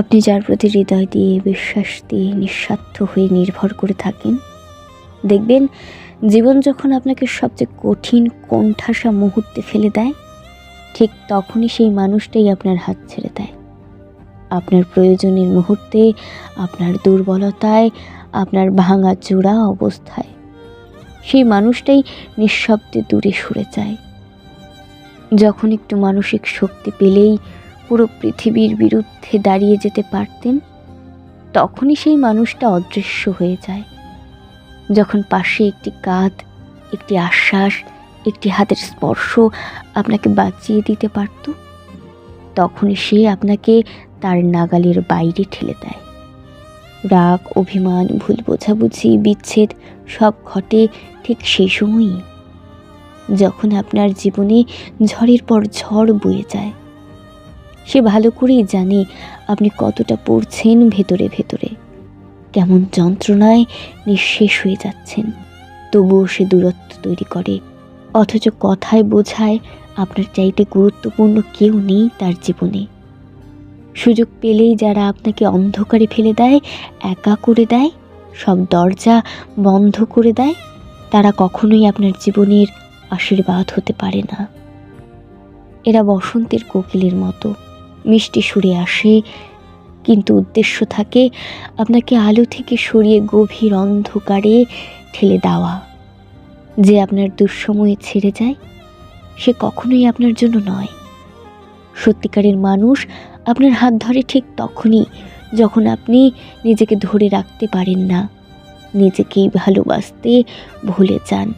আপনি যার প্রতি হৃদয় দিয়ে বিশ্বাস দিয়ে নিঃস্বার্থ হয়ে নির্ভর করে থাকেন, দেখবেন জীবন যখন আপনাকে সবচেয়ে কঠিন কোণঠাসা মুহূর্তে ফেলে দেয়, ঠিক তখনই সেই মানুষটাই আপনার হাত ছেড়ে দেয়। আপনার প্রয়োজনের মুহূর্তে, আপনার দুর্বলতায়, আপনার ভাঙা চূড়া অবস্থায়, সেই মানুষটাই নিঃশব্দে দূরে সরে যায়। যখন একটু মানসিক শক্তি পেলেই পুরো পৃথিবীর বিরুদ্ধে দাঁড়িয়ে যেতে পারতেন, তখনই সেই মানুষটা অদৃশ্য হয়ে যায়। যখন পাশে একটি কাঁধ, একটি আশ্বাস, একটি হাতের স্পর্শ আপনাকে বাঁচিয়ে দিতে পারত, তখনই সে আপনাকে তার নাগালের বাইরে ঠেলে দেয়। রাগ, অভিমান, ভুল বোঝাবুঝি, বিচ্ছেদ সব ঘটে ঠিক সেই সময়ই, যখন আপনার জীবনে ঝড়ের পর ঝড় বয়ে যায়। সে ভালো করেই জানে আপনি কতটা পড়ছেন ভেতরে ভেতরে। কেমন যন্ত্রণায় নিঃশেষ হয়ে যাচ্ছেন। তবুও সে দূরত্ব তৈরি করে। অথচ কথায় বোঝায় আপনার চাইতে গুরুত্বপূর্ণ কেউ নেই তার জীবনে। সুযোগ পেলেই যারা আপনাকে অন্ধকারে ফেলে দেয়, একা করে দেয়, সব দরজা বন্ধ করে দেয়, তারা কখনোই আপনার জীবনের আশীর্বাদ হতে পারে না। এরা বসন্তের কোকিলের মতো। মিষ্টি সুরে আসে, কিন্তু উদ্দেশ্য থাকে আপনাকে আলো থেকে সরিয়ে গভীর অন্ধকারে ঠেলে দেওয়া। যে আপনার দুঃসময়ে ছেড়ে যায়, সে কখনোই আপনার জন্য নয়। সত্যিকারের মানুষ আপনার হাত ধরে ঠিক তখনই, যখন আপনি নিজেকে ধরে রাখতে পারেন না, নিজেকেই ভালোবাসতে ভুলে যান।